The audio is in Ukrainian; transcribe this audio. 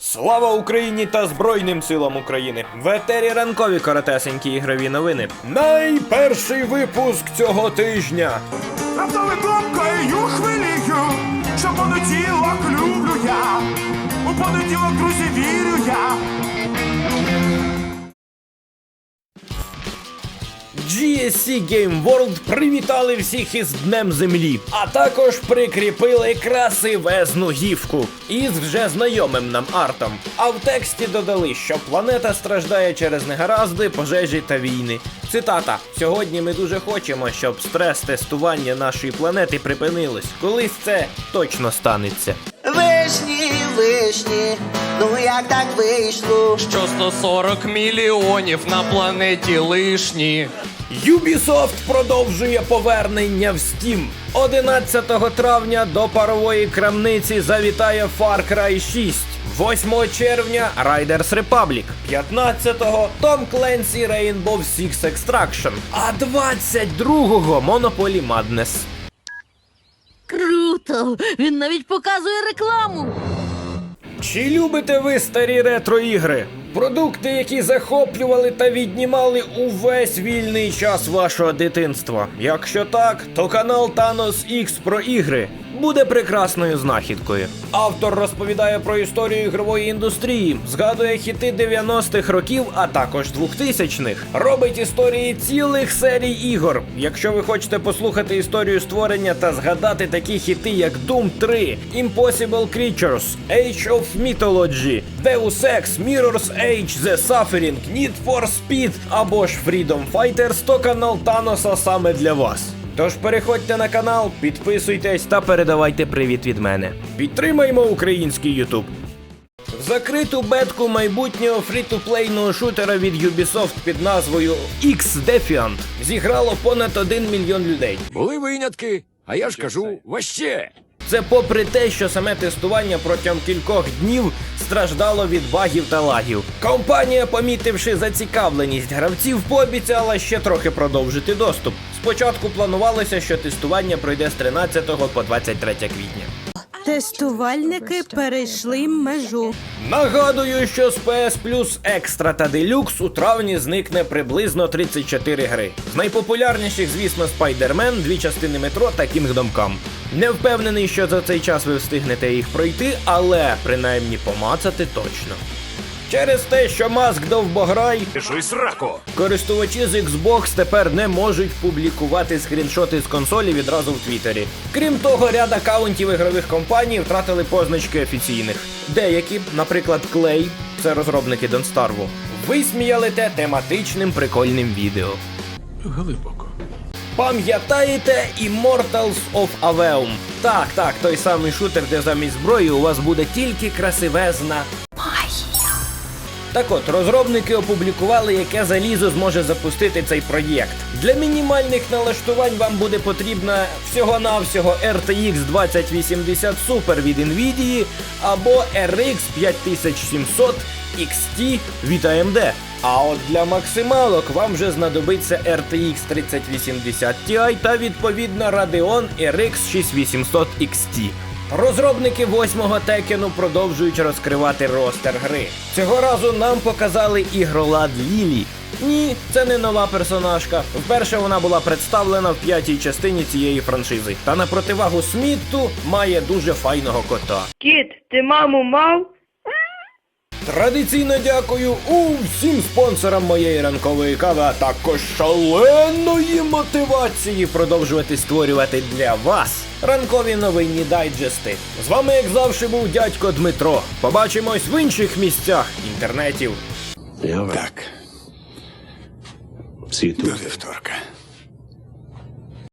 Слава Україні та Збройним силам України! В етері ранкові коротесенькі ігрові новини. Найперший випуск цього тижня. Раптовою думкою хвилію, що понеділок люблю я. У понеділок, друзі, вірю я. GSC Game World привітали всіх із Днем Землі, а також прикріпили красивезну гівку із вже знайомим нам артом. А в тексті додали, що планета страждає через негаразди, пожежі та війни. Цитата: Сьогодні ми дуже хочемо, щоб стрес-тестування нашої планети припинилось. Колись це точно станеться. Вишні, вишні, ну як так вийшло? що 140 мільйонів на планеті лишні. Ubisoft продовжує повернення в Steam. 11 травня до парової крамниці завітає Far Cry 6. 8 червня Riders Republic, 15-го Tom Clancy Rainbow Six Extraction, а 22-го Monopoly Madness. Круто! Він навіть показує рекламу. Чи любите ви старі ретро-ігри? Продукти, які захоплювали та віднімали увесь вільний час вашого дитинства. Якщо так, то канал Thanos X про ігри буде прекрасною знахідкою. Автор розповідає про історію ігрової індустрії, згадує хіти 90-х років, а також 2000-х. Робить історії цілих серій ігор. Якщо ви хочете послухати історію створення та згадати такі хіти, як Doom 3, Impossible Creatures, Age of Mythology, Deus Ex, Mirror's Age, The Suffering, Need for Speed або ж Freedom Fighters, то канал Таноса саме для вас. Тож переходьте на канал, підписуйтесь та передавайте привіт від мене. Підтримаймо український Ютуб. В закриту бетку майбутнього фрі-ту-плейного шутера від Ubisoft під назвою X-Defiant зіграло понад 1 мільйон людей. Були винятки, а я ж кажу, ваще. Це попри те, що саме тестування протягом кількох днів страждало від багів та лагів. Компанія, помітивши зацікавленість гравців, пообіцяла ще трохи продовжити доступ. Спочатку планувалося, що тестування пройде з 13 по 23 квітня. Тестувальники перейшли межу. Нагадую, що з PS Plus Extra та Deluxe у травні зникне приблизно 34 гри. З найпопулярніших, звісно, Spider-Man, дві частини метро та Kingdom Come. Не впевнений, що за цей час ви встигнете їх пройти, але принаймні помацати точно. Через те, що маск довбограй, Щось рако. користувачі з Xbox тепер не можуть публікувати скріншоти з консолі відразу в Твіттері. Крім того, ряд акаунтів ігрових компаній втратили позначки офіційних. Деякі, наприклад, Clay, це розробники Starve, висміяли те тематичним прикольним відео. Глибоко. Пам'ятаєте Immortals of Aveum? Так, так, той самий шутер, де замість зброї у вас буде тільки красивезна так от, розробники опублікували, яке залізо зможе запустити цей проєкт. Для мінімальних налаштувань вам буде потрібна всього-навсього RTX 2080 Super від Nvidia або RX 5700 XT від AMD. А от для максималок вам вже знадобиться RTX 3080 Ti та відповідно Radeon RX 6800 XT. Розробники восьмого текену продовжують розкривати ростер гри. Цього разу нам показали ігролад Лілі. Ні, це не нова персонажка. Вперше вона була представлена в п'ятій частині цієї франшизи. Та на противагу Смітту має дуже файного кота. Кіт, ти маму мав? Традиційно дякую усім спонсорам моєї ранкової кави, а також шаленої мотивації продовжувати створювати для вас ранкові новинні дайджести. З вами, як завжди, був дядько Дмитро. Побачимось в інших місцях інтернетів. Так. До вівторка.